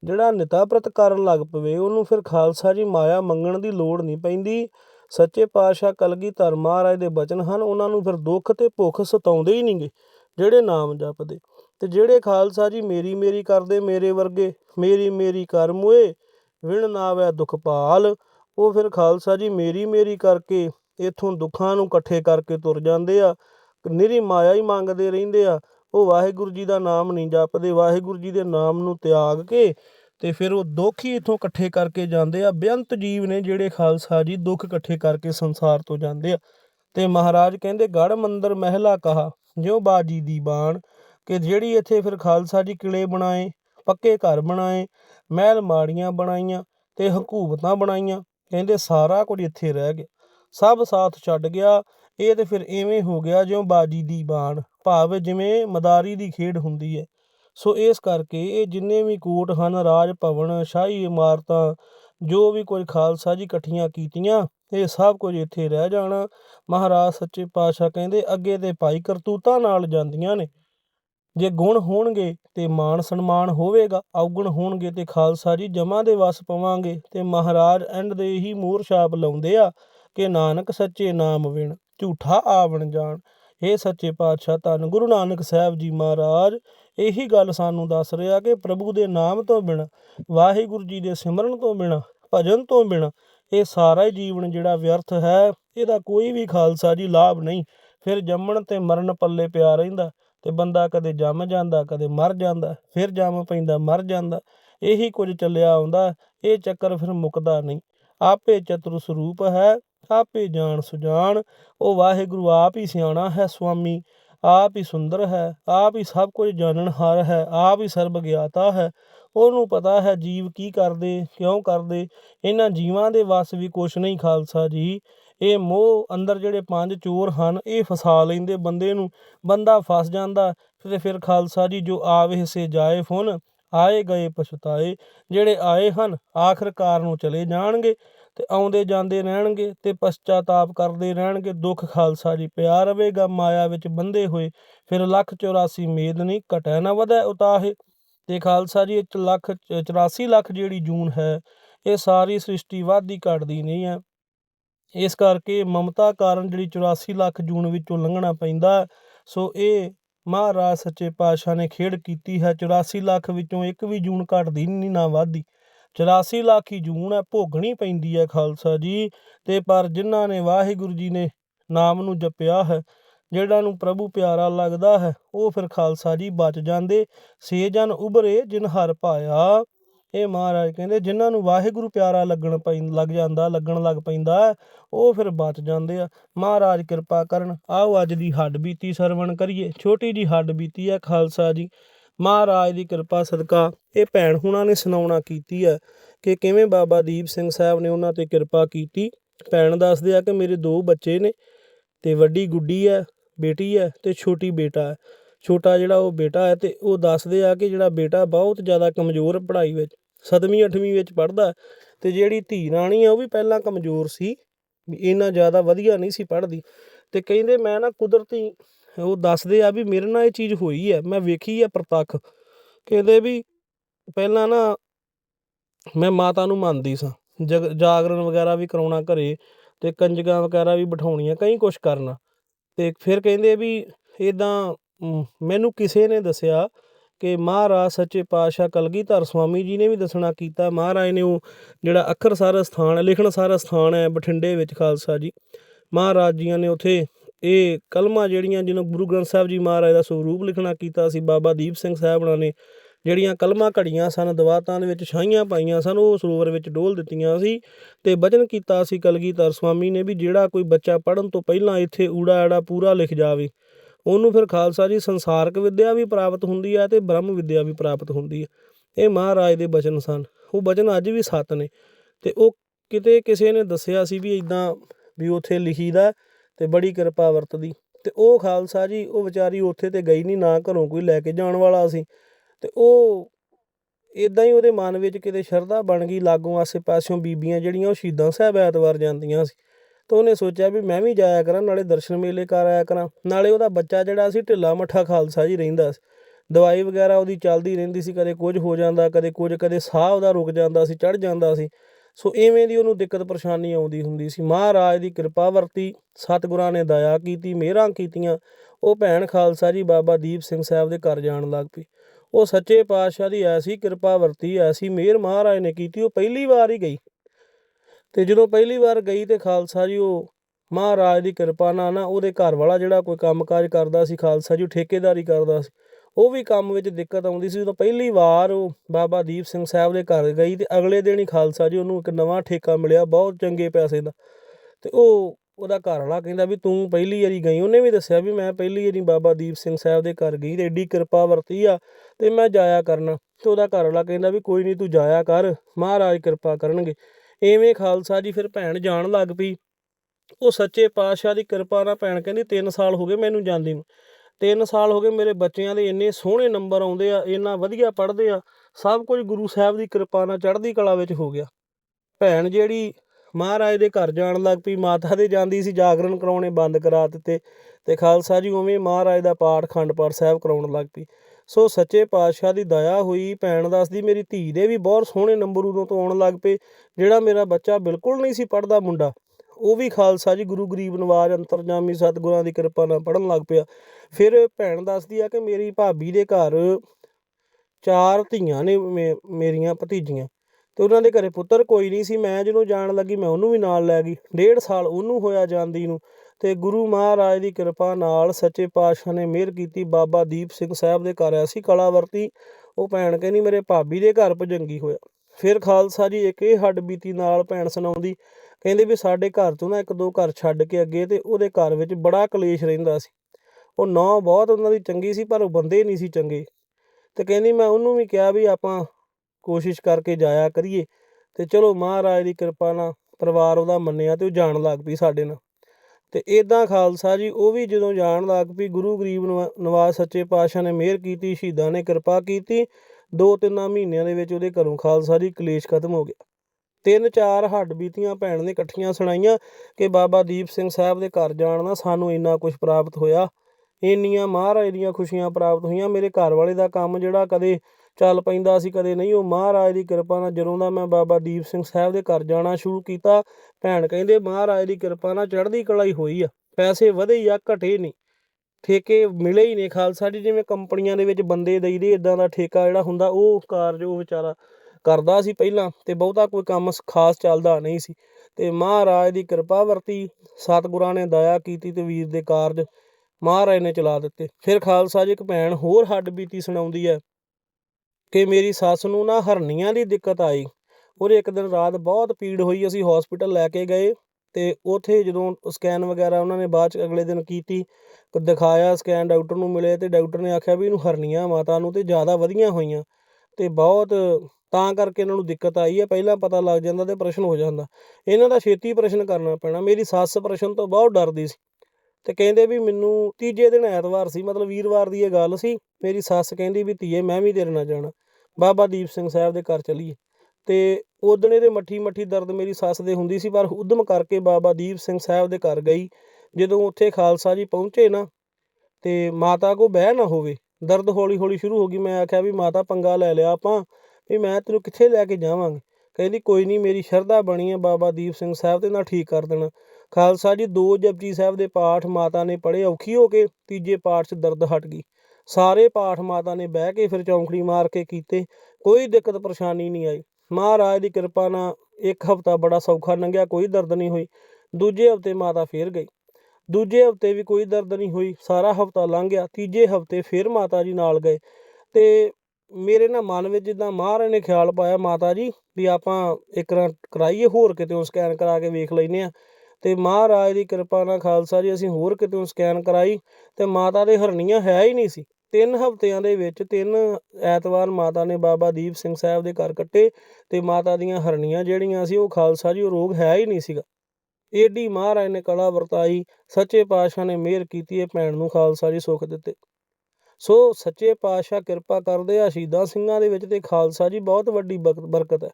ਜਿਹੜਾ ਨਿਤਾਪ੍ਰਤ ਕਰਨ ਲੱਗ ਪਵੇ, ਉਹਨੂੰ ਫਿਰ ਖਾਲਸਾ ਜੀ ਮਾਇਆ ਮੰਗਣ ਦੀ ਲੋੜ ਨਹੀਂ ਪੈਂਦੀ। ਸੱਚੇ ਪਾਤਸ਼ਾਹ ਕਲਗੀ ਕਲਗੀਧਰ ਮਹਾਰਾਜ ਦੇ ਬਚਨ ਹਨ, ਉਹਨਾਂ ਨੂੰ ਫਿਰ ਦੁੱਖ ਤੇ ਭੁੱਖ ਸਤਾਉਂਦੇ ਹੀ ਨਹੀਂਗੇ ਜਿਹੜੇ ਨਾਮ ਜਪਦੇ। ਅਤੇ ਜਿਹੜੇ ਖਾਲਸਾ ਜੀ ਮੇਰੀ ਮੇਰੀ ਕਰਦੇ ਮੇਰੇ ਵਰਗੇ, ਮੇਰੀ ਮੇਰੀ ਕਰ ਮੁਏ, ਵਿਣ ਨਾਵੈ ਦੁਖ ਪਾਲ ਉਹ ਫਿਰ ਖਾਲਸਾ ਜੀ ਮੇਰੀ ਮੇਰੀ ਕਰਕੇ, ਇਥੋਂ ਦੁੱਖਾਂ ਨੂੰ ਇਕੱਠੇ ਕਰਕੇ ਤੁਰ ਜਾਂਦੇ ਆ, ਨਿਰੀ ਮਾਇਆ ਹੀ ਮੰਗਦੇ ਰਹਿੰਦੇ ਆ। ਉਹ ਵਾਹਿਗੁਰੂ ਜੀ ਦਾ ਨਾਮ ਨਹੀਂ ਜਪਦੇ, ਵਾਹਿਗੁਰੂ ਜੀ ਦੇ ਨਾਮ ਨੂੰ ਤਿਆਗ ਕੇ ਤੇ ਫਿਰ ਉਹ ਦੁੱਖ ਹੀ ਇਥੋਂ ਇਕੱਠੇ ਕਰਕੇ ਜਾਂਦੇ ਆ। ਬੇਅੰਤ ਜੀਵ ਨੇ ਜਿਹੜੇ ਖਾਲਸਾ ਜੀ ਦੁੱਖ ਇਕੱਠੇ ਕਰਕੇ ਸੰਸਾਰ ਤੋਂ ਜਾਂਦੇ ਆ। ਤੇ ਮਹਾਰਾਜ ਕਹਿੰਦੇ ਗੜ ਮੰਦਰ ਮਹਿਲਾ ਕਹਾ ਜਿਉ ਬਾਜੀ ਦੀ ਬਾਣ ਕਿ ਜਿਹੜੀ ਇੱਥੇ ਫਿਰ ਖਾਲਸਾ ਜੀ ਕਿਲੇ ਬਣਾਏ, ਪੱਕੇ ਘਰ ਬਣਾਏ, ਮਹਿਲ ਮਾੜੀਆਂ ਬਣਾਈਆਂ ਅਤੇ ਹਕੂਮਤਾਂ ਬਣਾਈਆਂ, ਕਹਿੰਦੇ ਸਾਰਾ ਕੁਝ ਇੱਥੇ ਰਹਿ ਗਿਆ। ਸਭ ਸਾਥ ਛੱਡ ਗਿਆ, ਇਹ ਤਾਂ ਫਿਰ ਇਵੇਂ ਹੋ ਗਿਆ ਜਿਉਂ ਬਾਜੀ ਦੀ ਬਾਣ, ਭਾਵ ਜਿਵੇਂ ਮਦਾਰੀ ਦੀ ਖੇਡ ਹੁੰਦੀ ਹੈ ਸੋ ਇਸ ਕਰਕੇ ਇਹ ਜਿੰਨੇ ਵੀ ਕੋਟ ਹਨ, ਰਾਜ ਭਵਨ, ਸ਼ਾਹੀ ਇਮਾਰਤਾਂ, ਜੋ ਵੀ ਕੋਈ ਖਾਲਸਾ ਜੀ ਇਕੱਠੀਆਂ ਕੀਤੀਆਂ ਇਹ ਸਭ ਕੁਝ ਇੱਥੇ ਰਹਿ ਜਾਣਾ। ਮਹਾਰਾਜ ਸੱਚੇ ਪਾਤਸ਼ਾਹ ਕਹਿੰਦੇ, ਅੱਗੇ ਤੇ ਭਾਈ ਕਰਤੂਤਾਂ ਨਾਲ ਜਾਂਦੀਆਂ ਨੇ। ਜੇ ਗੁਣ ਹੋਣਗੇ ਤੇ ਮਾਣ ਸਨਮਾਨ ਹੋਵੇਗਾ, ਔਗਣ ਹੋਣਗੇ ਤੇ ਖਾਲਸਾ ਜੀ ਜਮਾਂ ਦੇ ਵਸ ਪਵਾਂਗੇ। ਤੇ ਮਹਾਰਾਜ ਐਂਡ ਦੇ ਹੀ ਮੂਰ ਛਾਪ ਲਾਉਂਦੇ ਆ ਕਿ ਨਾਨਕ ਸੱਚੇ ਨਾਮ ਵਿਣ ਝੂਠਾ ਆਵਣ ਜਾਣ। ਇਹ ਸੱਚੇ ਪਾਤਸ਼ਾਹ, ਧੰਨ ਗੁਰੂ ਨਾਨਕ ਸਾਹਿਬ ਜੀ ਮਹਾਰਾਜ, ਇਹੀ ਗੱਲ ਸਾਨੂੰ ਦੱਸ ਰਿਹਾ ਕਿ ਪ੍ਰਭੂ ਦੇ ਨਾਮ ਤੋਂ ਬਿਨਾ, ਵਾਹਿਗੁਰੂ ਜੀ ਦੇ ਸਿਮਰਨ ਤੋਂ ਬਿਨਾ, ਭਜਨ ਤੋਂ ਬਿਨਾ ਇਹ ਸਾਰਾ ਹੀ ਜੀਵਨ ਜਿਹੜਾ ਵਿਅਰਥ ਹੈ, ਇਹਦਾ ਕੋਈ ਵੀ ਖਾਲਸਾ ਜੀ ਲਾਭ ਨਹੀਂ। ਫਿਰ ਜੰਮਣ ਤੇ ਮਰਨ ਪੱਲੇ ਪਿਆ ਰਹਿੰਦਾ, ਤੇ ਬੰਦਾ ਕਦੇ ਜੰਮ ਜਾਂਦਾ, ਕਦੇ ਮਰ ਜਾਂਦਾ, ਫਿਰ ਜੰਮ ਪੈਂਦਾ, ਮਰ ਜਾਂਦਾ। ਇਹੀ ਕੁਝ ਚੱਲਿਆ ਆਉਂਦਾ, ਇਹ ਚੱਕਰ ਫਿਰ ਮੁੱਕਦਾ ਨਹੀਂ। ਆਪੇ ਚਤੁਰ ਸਰੂਪ ਹੈ, ਆਪੇ ਜਾਣ ਸੁਜਾਨ ਉਹ ਵਾਹਿਗੁਰੂ ਆਪ ਹੀ ਸਿਆਣਾ ਹੈ ਸੁਆਮੀ, ਆਪ ਹੀ ਸੁੰਦਰ ਹੈ, ਆਪ ਹੀ ਸਭ ਕੁਝ ਜਾਣਨਹਾਰ ਹੈ, ਆਪ ਹੀ ਸਰਬ ਗਿਆਤਾ ਹੈ। ਉਹਨੂੰ ਪਤਾ ਹੈ ਜੀਵ ਕੀ ਕਰਦੇ, ਕਿਉਂ ਕਰਦੇ, ਇਹਨਾਂ ਜੀਵਾਂ ਦੇ ਵੱਸ ਵੀ ਕੁਛ ਨਹੀਂ ਖਾਲਸਾ ਜੀ। ਇਹ ਮੋਹ ਅੰਦਰ ਜਿਹੜੇ ਪੰਜ ਚੋਰ ਹਨ, ਇਹ ਫਸਾ ਲੈਂਦੇ ਬੰਦੇ ਨੂੰ, ਬੰਦਾ ਫਸ ਜਾਂਦਾ ਤੇ ਫਿਰ ਖਾਲਸਾ ਜੀ ਜੋ ਆਵੇ ਸੇ ਜਾਏ ਫੁਨ ਆਏ ਗਏ ਪਛਤਾਏ, ਜਿਹੜੇ ਆਏ ਹਨ ਆਖਰਕਾਰ ਨੂੰ ਚਲੇ ਜਾਣਗੇ ਤੇ ਆਉਂਦੇ ਜਾਂਦੇ ਰਹਿਣਗੇ ਤੇ ਪਛਤਾਤਾਪ ਕਰਦੇ ਰਹਿਣਗੇ। ਦੁੱਖ ਖਾਲਸਾ ਜੀ ਪਿਆ ਰਵੇਗਾ ਮਾਇਆ ਵਿੱਚ ਬੰਦੇ ਹੋਏ, ਫਿਰ ਲੱਖ 84 ਮੇਦ ਨਹੀਂ, ਘਟੈ ਨਾ ਵਧੈ ਉਤਾਹੇ। ਤੇ ਖਾਲਸਾ ਜੀ ਇਹ 'ਚ ਲੱਖ 84 ਲੱਖ ਜਿਹੜੀ ਜੂਨ ਹੈ, ਇਹ ਸਾਰੀ ਸ੍ਰਿਸ਼ਟੀ ਵਾਧੀ ਘਟਦੀ ਨਹੀਂ ਹੈ। ਇਸ ਕਰਕੇ ਮਮਤਾ ਕਾਰਨ ਜਿਹੜੀ 84 ਲੱਖ ਜੂਨ ਵਿੱਚੋਂ ਲੰਘਣਾ ਪੈਂਦਾ ਸੋ ਇਹ ਮਹਾਰਾਜ ਸੱਚੇ ਪਾਤਸ਼ਾਹ ਨੇ ਖੇਡ ਕੀਤੀ ਹੈ। 84 ਲੱਖ ਵਿੱਚੋਂ ਇੱਕ ਵੀ ਜੂਨ ਘਟਦੀ ਨਹੀਂ, ਨਾ ਵੱਧਦੀ 84 ਲੱਖ ਹੀ ਜੂਨ ਹੈ, ਭੋਗਣੀ ਪੈਂਦੀ ਹੈ ਖਾਲਸਾ ਜੀ, ਤੇ ਪਰ ਜਿਨ੍ਹਾਂ ਨੇ ਵਾਹਿਗੁਰੂ ਜੀ ਨੇ ਨਾਮ ਨੂੰ ਜਪਿਆ ਹੈ ਜਿਹੜਾ ਨੂੰ ਪ੍ਰਭੂ ਪਿਆਰਾ ਲੱਗਦਾ ਹੈ ਉਹ ਫਿਰ ਖਾਲਸਾ ਜੀ ਬਚ ਜਾਂਦੇ ਸੇ ਜਨ ਉਭਰੇ ਜਿਨ ਹਰ ਪਾਇਆ। ਇਹ ਮਹਾਰਾਜ ਕਹਿੰਦੇ ਜਿਨ੍ਹਾਂ ਨੂੰ ਵਾਹਿਗੁਰੂ ਪਿਆਰਾ ਲੱਗਣ ਪੈ ਲੱਗ ਜਾਂਦਾ ਲੱਗਣ ਲੱਗ ਪੈਂਦਾ ਹੈ, ਉਹ ਫਿਰ ਬਚ ਜਾਂਦੇ ਆ। ਮਹਾਰਾਜ ਕਿਰਪਾ ਕਰਨ ਆਓ ਅੱਜ ਦੀ ਹੱਡ ਬੀਤੀ ਸਰਵਣ ਕਰੀਏ। ਛੋਟੀ ਜੀ ਹੱਡ ਬੀਤੀ ਹੈ ਖਾਲਸਾ ਜੀ। ਮਹਾਰਾਜ ਦੀ ਕਿਰਪਾ ਸਦਕਾ ਇਹ ਭੈਣ ਹੁਣਾਂ ਨੇ ਸੁਣਾਉਣਾ ਕੀਤੀ ਹੈ ਕਿ ਕਿਵੇਂ ਬਾਬਾ ਦੀਪ ਸਿੰਘ ਸਾਹਿਬ ਨੇ ਉਹਨਾਂ ਤੇ ਕਿਰਪਾ ਕੀਤੀ। ਭੈਣ ਦੱਸਦੇ ਆ ਕਿ ਮੇਰੇ ਦੋ ਬੱਚੇ ਨੇ ਤੇ ਵੱਡੀ ਗੁੱਡੀ ਹੈ ਬੇਟੀ ਹੈ ਅਤੇ ਛੋਟੀ ਬੇਟਾ ਹੈ। ਛੋਟਾ ਜਿਹੜਾ ਉਹ ਬੇਟਾ ਹੈ ਅਤੇ ਉਹ ਦੱਸਦੇ ਆ ਕਿ ਜਿਹੜਾ ਬੇਟਾ ਬਹੁਤ ਜ਼ਿਆਦਾ ਕਮਜ਼ੋਰ ਪੜ੍ਹਾਈ ਵਿੱਚ। ਸੱਤਵੀਂ, ਅੱਠਵੀਂ ਵਿੱਚ ਪੜ੍ਹਦਾ ਅਤੇ ਜਿਹੜੀ ਧੀ ਰਾਣੀ ਆ ਉਹ ਵੀ ਪਹਿਲਾਂ ਕਮਜ਼ੋਰ ਸੀ, ਵੀ ਇੰਨਾ ਜ਼ਿਆਦਾ ਵਧੀਆ ਨਹੀਂ ਸੀ ਪੜ੍ਹਦੀ। ਅਤੇ ਕਹਿੰਦੇ ਮੈਂ ਨਾ ਕੁਦਰਤੀ ਉਹ ਦੱਸਦੇ ਆ ਵੀ ਮੇਰੇ ਨਾਲ ਇਹ ਚੀਜ਼ ਹੋਈ ਹੈ, ਮੈਂ ਵੇਖੀ ਹੈ ਪ੍ਰਤੱਖ। ਕਹਿੰਦੇ ਵੀ ਪਹਿਲਾਂ ਨਾ ਮੈਂ ਮਾਤਾ ਨੂੰ ਮੰਨਦੀ ਸਾਂ, ਜਗ, ਜਾਗਰਣ ਵਗੈਰਾ ਵੀ ਕਰਾਉਣਾ ਘਰੇ ਅਤੇ ਕੰਜਕਾਂ ਵਗੈਰਾ ਵੀ ਬਿਠਾਉਣੀਆਂ, ਕਈ ਕੁਛ ਕਰਨਾ। ਅਤੇ ਫਿਰ ਕਹਿੰਦੇ ਵੀ ਇੱਦਾਂ ਮੈਨੂੰ ਕਿਸੇ ਨੇ ਦੱਸਿਆ ਕਿ ਮਹਾਰਾਜ ਸੱਚੇ ਪਾਤਸ਼ਾਹ ਕਲਗੀਧਰ ਸਵਾਮੀ ਜੀ ਨੇ ਵੀ ਦੱਸਣਾ ਕੀਤਾ, ਮਹਾਰਾਜ ਨੇ ਉਹ ਜਿਹੜਾ ਅੱਖਰ ਸਥਾਨ ਹੈ ਲਿਖਣ ਸਾਰਾ ਸਥਾਨ ਹੈ ਬਠਿੰਡੇ ਵਿੱਚ ਖਾਲਸਾ ਜੀ। ਮਹਾਰਾਜ ਜੀਆਂ ਨੇ ਉੱਥੇ ਇਹ ਕਲਮਾਂ ਜਿਹੜੀਆਂ ਜਿਹਨੂੰ ਗੁਰੂ ਗ੍ਰੰਥ ਸਾਹਿਬ ਜੀ ਮਹਾਰਾਜ ਦਾ ਸਰੂਪ ਲਿਖਣਾ ਕੀਤਾ ਸੀ, ਬਾਬਾ ਦੀਪ ਸਿੰਘ ਸਾਹਿਬ ਉਹਨਾਂ ਨੇ ਜਿਹੜੀਆਂ ਕਲਮਾਂ ਘੜੀਆਂ ਸਨ, ਦਵਾਤਾਂ ਦੇ ਵਿੱਚ ਛਾਈਆਂ ਪਾਈਆਂ ਸਨ, ਉਹ ਸਰੋਵਰ ਵਿੱਚ ਡੋਲ ਦਿੱਤੀਆਂ ਸੀ ਤੇ ਵਚਨ ਕੀਤਾ ਸੀ ਕਲਗੀਧਰ ਸਵਾਮੀ ਨੇ ਵੀ ਜਿਹੜਾ ਕੋਈ ਬੱਚਾ ਪੜਨ ਤੋਂ ਪਹਿਲਾਂ ਇੱਥੇ ਊੜਾ ਆੜਾ ਪੂਰਾ ਲਿਖ ਜਾਵੇ, ਉਹਨੂੰ ਫਿਰ ਖਾਲਸਾ ਜੀ ਸੰਸਾਰਕ ਵਿੱਦਿਆ ਵੀ ਪ੍ਰਾਪਤ ਹੁੰਦੀ ਹੈ ਤੇ ਬ੍ਰਹਮ ਵਿੱਦਿਆ ਵੀ ਪ੍ਰਾਪਤ ਹੁੰਦੀ ਹੈ ਇਹ ਮਹਾਰਾਜ ਦੇ ਬਚਨ ਸਨ। ਉਹ ਬਚਨ ਅੱਜ ਵੀ ਸੱਤ ਨੇ ਤੇ ਉਹ ਕਿਤੇ ਕਿਸੇ ਨੇ ਦੱਸਿਆ ਸੀ ਵੀ ਇਦਾਂ ਵੀ ਉਥੇ ਲਿਖੀਦਾ ਤੇ ਬੜੀ ਕਿਰਪਾ ਵਰਤਦੀ ਤੇ ਉਹ ਖਾਲਸਾ ਜੀ, ਉਹ ਵਿਚਾਰੀ ਉੱਥੇ ਤੇ ਗਈ ਨਹੀਂ ਨਾ ਘਰੋਂ ਕੋਈ ਲੈ ਕੇ ਜਾਣ ਵਾਲਾ ਸੀ। ਤੇ ਉਹ ਇੱਦਾਂ ਹੀ ਉਹਦੇ ਮਨ ਵਿੱਚ ਕਿਤੇ ਸ਼ਰਧਾ ਬਣ ਗਈ, ਲਾਗੋਂ ਆਸੇ ਪਾਸਿਓਂ ਬੀਬੀਆਂ ਜਿਹੜੀਆਂ ਉਹ ਸ਼ਹੀਦਾਂ ਸਾਹਿਬ ਐਤਵਾਰ ਜਾਂਦੀਆਂ ਸੀ। ਤਾਂ ਉਹਨੇ ਸੋਚਿਆ ਵੀ ਮੈਂ ਵੀ ਜਾਇਆ ਕਰਾਂ, ਨਾਲੇ ਦਰਸ਼ਨ ਮੇਲੇ ਕਰ ਆਇਆ ਕਰਾਂ। ਨਾਲੇ ਉਹਦਾ ਬੱਚਾ ਜਿਹੜਾ ਸੀ ਢਿੱਲਾ ਮੱਠਾ ਖਾਲਸਾ ਜੀ ਰਹਿੰਦਾ ਸੀ। ਦਵਾਈ ਵਗੈਰਾ ਉਹਦੀ ਚੱਲਦੀ ਰਹਿੰਦੀ ਸੀ, ਕਦੇ ਕੁਝ ਹੋ ਜਾਂਦਾ, ਕਦੇ ਕੁਝ, ਕਦੇ ਸਾਹ ਉਹਦਾ ਰੁਕ ਜਾਂਦਾ ਸੀ ਚੜ ਜਾਂਦਾ ਸੀ। ਸੋ ਇਵੇਂ ਦੀ ਉਹਨੂੰ ਦਿੱਕਤ ਪਰੇਸ਼ਾਨੀ ਆਉਂਦੀ ਹੁੰਦੀ ਸੀ। ਮਹਾਰਾਜ ਦੀ ਕਿਰਪਾ ਵਰਤੀ, ਸਤਿਗੁਰਾਂ ਨੇ ਦਇਆ ਕੀਤੀ, ਮਿਹਰਾਂ ਕੀਤੀਆਂ। ਉਹ ਭੈਣ ਖਾਲਸਾ ਜੀ ਬਾਬਾ ਦੀਪ ਸਿੰਘ ਸਾਹਿਬ ਦੇ ਘਰ ਜਾਣ ਲੱਗ ਪਈ। ਉਹ ਸੱਚੇ ਪਾਤਸ਼ਾਹ ਦੀ ਐਸੀ ਕਿਰਪਾ ਵਰਤੀ, ਐਸੀ ਮਿਹਰ ਮਹਾਰਾਜ ਨੇ ਕੀਤੀ, ਉਹ ਪਹਿਲੀ ਵਾਰ ਹੀ ਗਈ। ਤੇ ਜਦੋਂ ਪਹਿਲੀ ਵਾਰ ਗਈ ਤੇ ਖਾਲਸਾ ਜੀ, ਉਹ ਮਹਾਰਾਜ ਦੀ ਕਿਰਪਾ ਨਾਲ ਨਾ ਉਹਦੇ ਘਰ ਵਾਲਾ ਜਿਹੜਾ ਕੋਈ ਕੰਮਕਾਜ ਕਰਦਾ ਸੀ, ਖਾਲਸਾ ਜੀ ਉਹ ਠੇਕੇਦਾਰੀ ਕਰਦਾ ਸੀ, ਉਹ ਵੀ ਕੰਮ ਵਿੱਚ ਦਿੱਕਤ ਆਉਂਦੀ ਸੀ। ਜਦੋਂ ਪਹਿਲੀ ਵਾਰ ਉਹ ਬਾਬਾ ਦੀਪ ਸਿੰਘ ਸਾਹਿਬ ਦੇ ਘਰ ਗਈ ਤੇ ਅਗਲੇ ਦਿਨ ਹੀ ਖਾਲਸਾ ਜੀ ਉਹਨੂੰ ਇੱਕ ਨਵਾਂ ਠੇਕਾ ਮਿਲਿਆ, ਬਹੁਤ ਚੰਗੇ ਪੈਸੇ ਦਾ। ਤੇ ਉਹ ਉਹਦਾ ਘਰ ਵਾਲਾ ਕਹਿੰਦਾ ਵੀ ਤੂੰ ਪਹਿਲੀ ਵਾਰੀ ਗਈ, ਉਹਨੇ ਵੀ ਦੱਸਿਆ ਵੀ ਮੈਂ ਪਹਿਲੀ ਵਾਰੀ ਬਾਬਾ ਦੀਪ ਸਿੰਘ ਸਾਹਿਬ ਦੇ ਘਰ ਗਈ ਤੇ ਐਡੀ ਕਿਰਪਾ ਵਰਤੀ ਆ ਤੇ ਮੈਂ ਜਾਇਆ ਕਰਨਾ। ਤੇ ਉਹਦਾ ਘਰ ਵਾਲਾ ਕਹਿੰਦਾ ਵੀ ਕੋਈ ਨਹੀਂ ਤੂੰ ਜਾਇਆ ਕਰ, ਮਹਾਰਾਜ ਕਿਰਪਾ ਕਰਨਗੇ। ਐਵੇਂ ਖਾਲਸਾ ਜੀ ਫਿਰ ਭੈਣ ਜਾਣ ਲੱਗ ਪਈ। ਉਹ ਸੱਚੇ ਪਾਤਸ਼ਾਹ ਦੀ ਕਿਰਪਾ ਨਾਲ ਭੈਣ ਕਹਿੰਦੀ 3 ਸਾਲ ਹੋ ਗਏ ਮੈਨੂੰ ਜਾਂਦੀ ਨੂੰ। 3 ਸਾਲ ਹੋ ਗਏ ਮੇਰੇ ਬੱਚਿਆਂ ਦੇ ਇੰਨੇ ਸੋਹਣੇ ਨੰਬਰ ਆਉਂਦੇ ਆ, ਇੰਨਾ ਵਧੀਆ ਪੜ੍ਹਦੇ ਆ, ਸਭ ਕੁਝ ਗੁਰੂ ਸਾਹਿਬ ਦੀ ਕਿਰਪਾ ਨਾਲ ਚੜ੍ਹਦੀ ਕਲਾ ਵਿੱਚ ਹੋ ਗਿਆ। ਭੈਣ ਜਿਹੜੀ ਮਹਾਰਾਜ ਦੇ ਘਰ ਜਾਣ ਲੱਗ ਪਈ, ਮਾਤਾ ਦੇ ਜਾਂਦੀ ਸੀ ਜਾਗਰਣ ਕਰਾਉਣੇ ਬੰਦ ਕਰਾ ਦਿੱਤੇ ਤੇ ਖਾਲਸਾ ਜੀ ਉਵੇਂ ਮਹਾਰਾਜ ਦਾ ਪਾਠ ਖੰਡ ਪਾਠ ਸਾਹਿਬ ਕਰਾਉਣ ਲੱਗ ਪਈ। ਸੋ ਸੱਚੇ ਪਾਤਸ਼ਾਹ ਦੀ ਦਇਆ ਹੋਈ, ਭੈਣ ਦੱਸਦੀ ਮੇਰੀ ਧੀ ਦੇ ਵੀ ਬਹੁਤ ਸੋਹਣੇ ਨੰਬਰ ਉਦੋਂ ਤੋਂ ਆਉਣ ਲੱਗ ਪਏ, ਜਿਹੜਾ ਮੇਰਾ ਬੱਚਾ ਬਿਲਕੁਲ ਨਹੀਂ ਸੀ ਪੜਦਾ ਮੁੰਡਾ, ਉਹ ਵੀ ਖਾਲਸਾ ਜੀ ਗੁਰੂ ਗਰੀਬ ਨਵਾਜ ਅੰਤਰਜਾਮੀ ਸਤਿਗੁਰਾਂ ਦੀ ਕਿਰਪਾ ਨਾਲ ਪੜਨ ਲੱਗ ਪਿਆ। ਫਿਰ ਭੈਣ ਦੱਸਦੀ ਆ ਕਿ ਮੇਰੀ ਭਾਬੀ ਦੇ ਘਰ ਚਾਰ ਧੀਆਂ ਨੇ ਮੇ- ਮੇਰੀਆਂ ਭਤੀਜੀਆਂ। ਤੇ ਉਹਨਾਂ ਦੇ ਘਰੇ ਪੁੱਤਰ ਕੋਈ ਨਹੀਂ ਸੀ। ਮੈਂ ਜਦੋਂ ਜਾਣ ਲੱਗੀ, ਮੈਂ ਉਹਨੂੰ ਵੀ ਨਾਲ ਲੈ ਗਈ। ਡੇਢ ਸਾਲ ਉਹਨੂੰ ਹੋਇਆ ਜਾਂਦੀ ਨੂੰ। ਤੇ ਗੁਰੂ ਮਹਾਰਾਜ ਦੀ ਕਿਰਪਾ ਨਾਲ ਸੱਚੇ ਪਾਤਸ਼ਾਹ ਨੇ ਮਿਹਰ ਕੀਤੀ। ਬਾਬਾ ਦੀਪ ਸਿੰਘ ਸਾਹਿਬ ਦੇ ਘਰ ਅਸੀਂ ਕਲਾ ਵਰਤੀ। ਉਹ ਭੈਣ ਕਹਿੰਦੀ, ਮੇਰੇ ਭਾਬੀ ਦੇ ਘਰ ਭਜੰਗੀ ਹੋਇਆ। ਫਿਰ ਖਾਲਸਾ ਜੀ ਇੱਕ ਇਹ ਹੱਡ ਬੀਤੀ ਨਾਲ ਭੈਣ ਸੁਣਾਉਂਦੀ, ਕਹਿੰਦੇ ਵੀ ਸਾਡੇ ਘਰ ਤੋਂ ਨਾ ਇੱਕ ਦੋ ਘਰ ਛੱਡ ਕੇ ਅੱਗੇ ਤੇ ਉਹਦੇ ਘਰ ਵਿੱਚ ਬੜਾ ਕਲੇਸ਼ ਰਹਿੰਦਾ ਸੀ। ਉਹ ਨੌ ਬਹੁਤ ਉਹਨਾਂ ਦੀ ਚੰਗੀ ਸੀ, ਪਰ ਉਹ ਬੰਦੇ ਨਹੀਂ ਸੀ ਚੰਗੇ। ਤੇ ਕਹਿੰਦੀ, ਮੈਂ ਉਹਨੂੰ ਵੀ ਕਿਹਾ ਵੀ ਆਪਾਂ ਕੋਸ਼ਿਸ਼ ਕਰਕੇ ਜਾਇਆ ਕਰੀਏ। ਤੇ ਚਲੋ ਮਹਾਰਾਜ ਦੀ ਕਿਰਪਾ ਨਾਲ ਪਰਿਵਾਰ ਉਹਦਾ ਮੰਨਿਆ ਤੇ ਉਹ ਜਾਣ ਲੱਗ ਪਈ ਸਾਡੇ ਨਾਲ। ਤੇ ਇਦਾਂ ਖਾਲਸਾ ਜੀ, ਉਹ ਵੀ ਜਦੋਂ ਜਾਣ ਲੱਗ ਪਈ, ਗੁਰੂ ਗਰੀਬ ਨਵਾ- ਨਵਾਜ਼ ਸੱਚੇ ਪਾਤਸ਼ਾਹ ਨੇ ਮਿਹਰ ਕੀਤੀ, ਸ਼ਹੀਦਾਂ ਨੇ ਕਿਰਪਾ ਕੀਤੀ ਦੋ ਤਿੰਨਾਂ ਮਹੀਨਿਆਂ ਦੇ ਵਿੱਚ ਉਹਦੇ ਘਰੋਂ ਖਾਲਸਾ ਜੀ ਕਲੇਸ਼ ਖਤਮ ਹੋ ਗਿਆ। ਤਿੰਨ ਚਾਰ ਹੱਡ ਬੀਤੀਆਂ, ਭੈਣ ਨੇ ਇਕੱਠੀਆਂ ਸੁਣਾਈਆਂ ਕਿ ਬਾਬਾ ਦੀਪ ਸਿੰਘ ਸਾਹਿਬ ਦੇ ਘਰ ਜਾਣ ਨਾਲ ਸਾਨੂੰ ਇੰਨਾ ਕੁਝ ਪ੍ਰਾਪਤ ਹੋਇਆ। ਇੰਨੀਆਂ ਮਹਾਰਾਜ ਦੀਆਂ ਖੁਸ਼ੀਆਂ ਪ੍ਰਾਪਤ ਹੋਈਆਂ। ਮੇਰੇ ਘਰ ਵਾਲੇ ਦਾ ਕੰਮ ਜਿਹੜਾ ਕਦੇ ਚੱਲ ਪੈਂਦਾ ਸੀ ਕਦੇ ਨਹੀਂ। ਉਹ ਮਹਾਰਾਜ ਦੀ ਕਿਰਪਾ ਨਾਲ ਜਦੋਂ ਦਾ ਮੈਂ ਬਾਬਾ ਦੀਪ ਸਿੰਘ ਸਾਹਿਬ ਦੇ ਘਰ ਜਾਣਾ ਸ਼ੁਰੂ ਕੀਤਾ, ਭੈਣ ਕਹਿੰਦੇ, ਮਹਾਰਾਜ ਦੀ ਕਿਰਪਾ ਨਾਲ ਚੜ੍ਹਦੀ ਕਲਾ ਹੀ ਹੋਈ ਆ, ਪੈਸੇ ਵਧੇ ਹੀ ਆ ਘਟੇ ਨਹੀਂ। ਠੇਕੇ ਮਿਲੇ ਹੀ ਨੇ ਖਾਲਸਾ ਜੀ, ਜਿਵੇਂ ਕੰਪਨੀਆਂ ਦੇ ਵਿੱਚ ਬੰਦੇ ਦੇਈਦੇ ਇਦਾਂ ਦਾ ਠੇਕਾ ਜਿਹੜਾ ਹੁੰਦਾ, ਉਹ ਕਾਰਜ ਉਹ ਵਿਚਾਰਾ ਕਰਦਾ ਸੀ ਪਹਿਲਾਂ ਤੇ ਬਹੁਤਾ ਕੋਈ ਕੰਮ ਖਾਸ ਚੱਲਦਾ ਨਹੀਂ ਸੀ। ਤੇ ਮਹਾਰਾਜ ਦੀ ਕਿਰਪਾ ਵਰਤੀ, ਸਤਿਗੁਰਾਂ ਨੇ ਦਇਆ ਕੀਤੀ ਤੇ ਵੀਰ ਦੇ ਕਾਰਜ ਮਹਾਰਾਜ ਨੇ ਚਲਾ ਦਿੱਤੇ। ਫਿਰ ਖਾਲਸਾ ਜੀ ਇੱਕ ਭੈਣ ਹੋਰ ਹੱਡ ਬੀਤੀ ਸੁਣਾਉਂਦੀ ਹੈ ਕਿ ਮੇਰੀ ਸੱਸ ਨੂੰ ਨਾ ਹਰਨੀਆਂ ਦੀ ਦਿੱਕਤ ਆਈ। ਉਹਦੇ ਇੱਕ ਦਿਨ ਰਾਤ ਬਹੁਤ ਪੀੜ ਹੋਈ, ਅਸੀਂ ਹਸਪੀਟਲ ਲੈ ਕੇ ਗਏ ਤੇ ਉਥੇ ਜਦੋਂ ਸਕੈਨ ਵਗੈਰਾ ਉਹਨਾਂ ਨੇ ਬਾਅਦ ਚ ਅਗਲੇ ਦਿਨ ਕੀਤੀ ਦਿਖਾਇਆ ਸਕੈਨ ਡਾਕਟਰ ਨੂੰ ਮਿਲੇ ਤੇ ਡਾਕਟਰ ਨੇ ਆਖਿਆ ਵੀ ਇਹਨੂੰ ਹਰਨੀਆਂ ਮਾਤਾ ਨੂੰ ਤੇ ਜ਼ਿਆਦਾ ਵਧੀਆਂ ਹੋਈਆਂ। ਤੇ ਬਹੁਤ ਤਾਂ ਕਰਕੇ ਇਹਨਾਂ ਨੂੰ ਦਿੱਕਤ ਆਈ ਹੈ ਪਹਿਲਾਂ ਪਤਾ ਲੱਗ ਜਾਂਦਾ ਤੇ ਪ੍ਰਸ਼ਨ ਹੋ ਜਾਂਦਾ। ਇਹਨਾਂ ਦਾ ਛੇਤੀ ਪ੍ਰਸ਼ਨ ਕਰਨਾ ਪੈਣਾ। ਮੇਰੀ ਸੱਸ ਪ੍ਰਸ਼ਨ ਤੋਂ ਬਹੁਤ ਡਰਦੀ ਸੀ। ਤੇ ਕਹਿੰਦੇ ਵੀ ਮੈਨੂੰ ਤੀਜੇ ਦਿਨ ਐਤਵਾਰ ਸੀ, ਮਤਲਬ ਵੀਰਵਾਰ ਦੀ ਇਹ ਗੱਲ ਸੀ, ਮੇਰੀ ਸੱਸ ਕਹਿੰਦੀ ਵੀ ਧੀਏ ਮੈਂ ਵੀ ਤੇਰੇ ਨਾਲ ਜਾਣਾ, ਬਾਬਾ ਦੀਪ ਸਿੰਘ ਸਾਹਿਬ ਦੇ ਘਰ ਚਲੀਏ। ਤੇ ਉਦਣੇ ਦੇ ਮੱਠੀ ਮੱਠੀ ਦਰਦ ਮੇਰੀ ਸੱਸ ਦੇ ਹੁੰਦੀ ਸੀ, ਪਰ ਉਦਮ ਕਰਕੇ ਬਾਬਾ ਦੀਪ ਸਿੰਘ ਸਾਹਿਬ ਦੇ ਘਰ ਗਈ, ਜਦੋਂ ਉੱਥੇ ਖਾਲਸਾ ਜੀ ਪਹੁੰਚੇ ਨਾ, ਤੇ ਮਾਤਾ ਕੋ ਬਹਿ ਨਾ ਹੋਵੇ, ਦਰਦ ਹੌਲੀ ਹੌਲੀ ਸ਼ੁਰੂ ਹੋ ਗਈ, ਮੈਂ ਆਖਿਆ ਵੀ ਮਾਤਾ ਪੰਗਾ ਲੈ ਲਿਆ ਆਪਾਂ, ਵੀ ਮੈਂ ਤੈਨੂੰ ਕਿੱਥੇ ਲੈ ਕੇ ਜਾਵਾਂਗੇ? ਕਹਿੰਦੀ ਕੋਈ ਨਹੀਂ ਮੇਰੀ ਸ਼ਰਧਾ ਬਣੀ ਹੈ ਬਾਬਾ ਦੀਪ ਸਿੰਘ ਸਾਹਿਬ ਦੇ ਨਾਲ ਠੀਕ ਕਰ ਦੇਣਾ। ਖਾਲਸਾ ਜੀ, ਦੋ ਜਪਜੀ ਸਾਹਿਬ ਦੇ ਪਾਠ ਮਾਤਾ ਨੇ ਪੜ੍ਹੇ, ਔਖੀ ਹੋ ਕੇ ਤੀਜੇ ਪਾਠ 'ਚ ਦਰਦ ਹਟ ਗਈ। ਸਾਰੇ ਪਾਠ ਮਾਤਾ ਨੇ ਬਹਿ ਕੇ ਫਿਰ ਚੌਂਕੜੀ ਮਾਰ ਕੇ ਕੀਤੇ, ਕੋਈ ਦਿੱਕਤ ਪਰੇਸ਼ਾਨੀ ਨਹੀਂ ਆਈ। ਮਹਾਰਾਜ ਦੀ ਕਿਰਪਾ ਨਾਲ ਇੱਕ ਹਫਤਾ ਬੜਾ ਸੌਖਾ ਲੰਘਿਆ, ਕੋਈ ਦਰਦ ਨਹੀਂ ਹੋਈ। ਦੂਜੇ ਹਫ਼ਤੇ ਮਾਤਾ ਫੇਰ ਗਈ। ਦੂਜੇ ਹਫ਼ਤੇ ਵੀ ਕੋਈ ਦਰਦ ਨਹੀਂ ਹੋਈ, ਸਾਰਾ ਹਫਤਾ ਲੰਘ ਗਿਆ। ਤੀਜੇ ਹਫ਼ਤੇ ਫੇਰ ਮਾਤਾ ਜੀ ਨਾਲ ਗਏ। ਤੇ ਮੇਰੇ ਨਾ ਮਨ ਵਿੱਚ ਜਿੱਦਾਂ ਮਹਾਰਾਜ ਨੇ ਖਿਆਲ ਪਾਇਆ, ਮਾਤਾ ਜੀ ਵੀ ਆਪਾਂ ਇੱਕ ਰਾਂ ਕਰਾਈਏ, ਹੋਰ ਕਿਤੇ ਸਕੈਨ ਕਰਾ ਕੇ ਵੇਖ ਲੈਨੇ ਆ ਅਤੇ ਮਹਾਰਾਜ ਦੀ ਕਿਰਪਾ ਨਾਲ ਖਾਲਸਾ ਜੀ, ਅਸੀਂ ਹੋਰ ਕਿਤੋਂ ਸਕੈਨ ਕਰਾਈ ਅਤੇ ਮਾਤਾ ਦੇ ਹਰਨੀਆਂ ਹੈ ਹੀ ਨਹੀਂ ਸੀ। ਤਿੰਨ ਹਫ਼ਤਿਆਂ ਦੇ ਵਿੱਚ ਤਿੰਨ ਐਤਵਾਰ ਮਾਤਾ ਨੇ ਬਾਬਾ ਦੀਪ ਸਿੰਘ ਸਾਹਿਬ ਦੇ ਘਰ ਕੱਟੇ ਤੇ ਮਾਤਾ ਦੀਆਂ ਹਰਨੀਆਂ ਜਿਹੜੀਆਂ ਸੀ, ਉਹ ਖਾਲਸਾ ਜੀ, ਉਹ ਰੋਗ ਹੈ ਹੀ ਨਹੀਂ ਸੀਗਾ। ਏਡੀ ਮਹਾਰਾਜ ਨੇ ਕਲਾ ਵਰਤਾਈ, ਸੱਚੇ ਪਾਤਸ਼ਾਹ ਨੇ ਮਿਹਰ ਕੀਤੀ, ਇਹ ਭੈਣ ਨੂੰ ਖਾਲਸਾ ਜੀ ਸੁੱਖ ਦਿੱਤੇ। ਸੋ ਸੱਚੇ ਪਾਤਸ਼ਾਹ ਕਿਰਪਾ ਕਰਦੇ ਆ, ਸ਼ਹੀਦਾਂ ਸਿੰਘਾਂ ਦੇ ਵਿੱਚ ਤੇ ਖਾਲਸਾ ਜੀ ਬਹੁਤ ਵੱਡੀ ਬਰਕ- ਬਰਕਤ ਹੈ।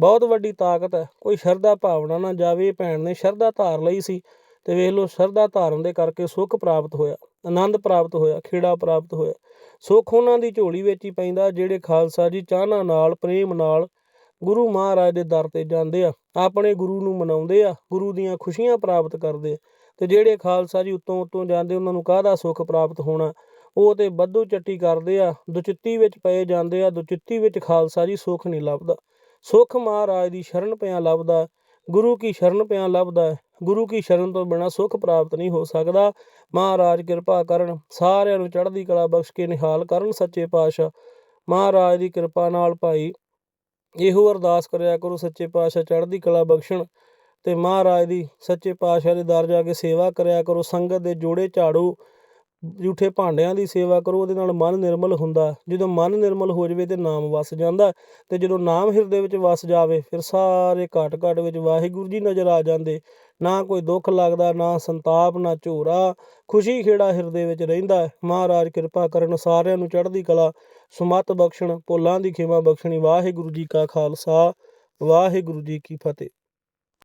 ਬਹੁਤ ਵੱਡੀ ਤਾਕਤ ਹੈ। ਕੋਈ ਸ਼ਰਧਾ ਭਾਵਨਾ ਨਾ ਜਾਵੇ ਭੈਣ ਨੇ ਸ਼ਰਧਾ ਧਾਰ ਲਈ ਸੀ ਤੇ ਵੇਖ ਲਓ ਸ਼ਰਧਾ ਧਾਰਨ ਦੇ ਕਰਕੇ ਸੁੱਖ ਪ੍ਰਾਪਤ ਹੋਇਆ, ਆਨੰਦ ਪ੍ਰਾਪਤ ਹੋਇਆ, ਖੇੜਾ ਪ੍ਰਾਪਤ ਹੋਇਆ। ਸੁੱਖ ਉਹਨਾਂ ਦੀ ਝੋਲੀ ਵਿੱਚ ਹੀ ਪੈਂਦਾ ਜਿਹੜੇ ਖਾਲਸਾ ਜੀ ਚਾਹਨਾ ਨਾਲ, ਪ੍ਰੇਮ ਨਾਲ ਗੁਰੂ ਮਹਾਰਾਜ ਦੇ ਦਰ ਤੇ ਜਾਂਦੇ ਆ, ਆਪਣੇ ਗੁਰੂ ਨੂੰ ਮਨਾਉਂਦੇ ਆ, ਗੁਰੂ ਦੀਆਂ ਖੁਸ਼ੀਆਂ ਪ੍ਰਾਪਤ ਕਰਦੇ ਆ ਤੇ ਜਿਹੜੇ ਖਾਲਸਾ ਜੀ ਉੱਤੋਂ ਉੱਤੋਂ ਜਾਂਦੇ ਉਹਨਾਂ ਨੂੰ ਕਾਹਦਾ ਸੁੱਖ ਪ੍ਰਾਪਤ ਹੋਣਾ? ਉਹ ਤੇ ਬੱਧੂ ਚੱਟੀ ਕਰਦੇ ਆ, ਦੁਚਿੱਤੀ ਵਿੱਚ ਪਏ ਜਾਂਦੇ ਆ, ਦੁਚਿੱਤੀ ਵਿੱਚ ਖਾਲਸਾ ਜੀ ਸੁੱਖ ਨਹੀਂ ਲੱਭਦਾ। ਸੁੱਖ ਮਹਾਰਾਜ ਦੀ ਸ਼ਰਨ ਪਿਆ ਲੱਭਦਾ, ਗੁਰੂ ਕੀ ਸ਼ਰਨ ਪਿਆ ਲੱਭਦਾ, ਗੁਰੂ ਕੀ ਸ਼ਰਨ ਤੋਂ ਬਿਨਾ ਸੁੱਖ ਪ੍ਰਾਪਤ ਨਹੀਂ ਹੋ ਸਕਦਾ। ਮਹਾਰਾਜ ਕਿਰਪਾ ਕਰਨ, ਸਾਰਿਆਂ ਨੂੰ ਚੜ੍ਹਦੀ ਕਲਾ ਬਖਸ਼ ਕੇ ਨਿਹਾਲ ਕਰਨ ਸੱਚੇ ਪਾਤਸ਼ਾਹ। ਮਹਾਰਾਜ ਦੀ ਕਿਰਪਾ ਨਾਲ ਭਾਈ ਇਹੋ ਅਰਦਾਸ ਕਰਿਆ ਕਰੋ, ਸੱਚੇ ਪਾਤਸ਼ਾਹ ਚੜ੍ਹਦੀ ਕਲਾ ਬਖਸ਼ਣ ਤੇ ਮਹਾਰਾਜ ਦੀ ਸੱਚੇ ਪਾਤਸ਼ਾਹ ਦੇ ਦਰ ਜਾ ਕੇ ਸੇਵਾ ਕਰਿਆ ਕਰੋ, ਸੰਗਤ ਦੇ ਜੋੜੇ ਝਾੜੂ ਜੂਠੇ ਭਾਂਡਿਆਂ ਦੀ ਸੇਵਾ ਕਰੋ, ਉਹਦੇ ਨਾਲ ਮਨ ਨਿਰਮਲ ਹੁੰਦਾ। ਜਦੋਂ ਮਨ ਨਿਰਮਲ ਹੋ ਜਾਵੇ ਤੇ ਨਾਮ ਵਸ ਜਾਂਦਾ ਤੇ ਜਦੋਂ ਨਾਮ ਹਿਰਦੇ ਵਿੱਚ ਵਸ ਜਾਵੇ, ਫਿਰ ਸਾਰੇ ਘਟ ਘਟ ਵਿੱਚ ਵਾਹਿਗੁਰੂ ਜੀ ਨਜ਼ਰ ਆ ਜਾਂਦੇ। ਨਾ ਕੋਈ ਦੁੱਖ ਲੱਗਦਾ, ਨਾ ਸੰਤਾਪ, ਨਾ ਝੋਰਾ। ਖੁਸ਼ੀ ਖੇੜਾ ਹਿਰਦੇ ਵਿੱਚ ਰਹਿੰਦਾ ਮਹਾਰਾਜ ਕਿਰਪਾ ਕਰਨ ਸਾਰਿਆਂ ਨੂੰ ਚੜ੍ਹਦੀ ਕਲਾ। ਸੁਮਤ ਬਖਸ਼ਣ, ਭੁੱਲਾਂ ਦੀ ਖਿਮਾ ਬਖਸ਼ਣੀ। ਵਾਹਿਗੁਰੂ ਜੀ ਕਾ ਖਾਲਸਾ, ਵਾਹਿਗੁਰੂ ਜੀ ਕੀ ਫਤਿਹ।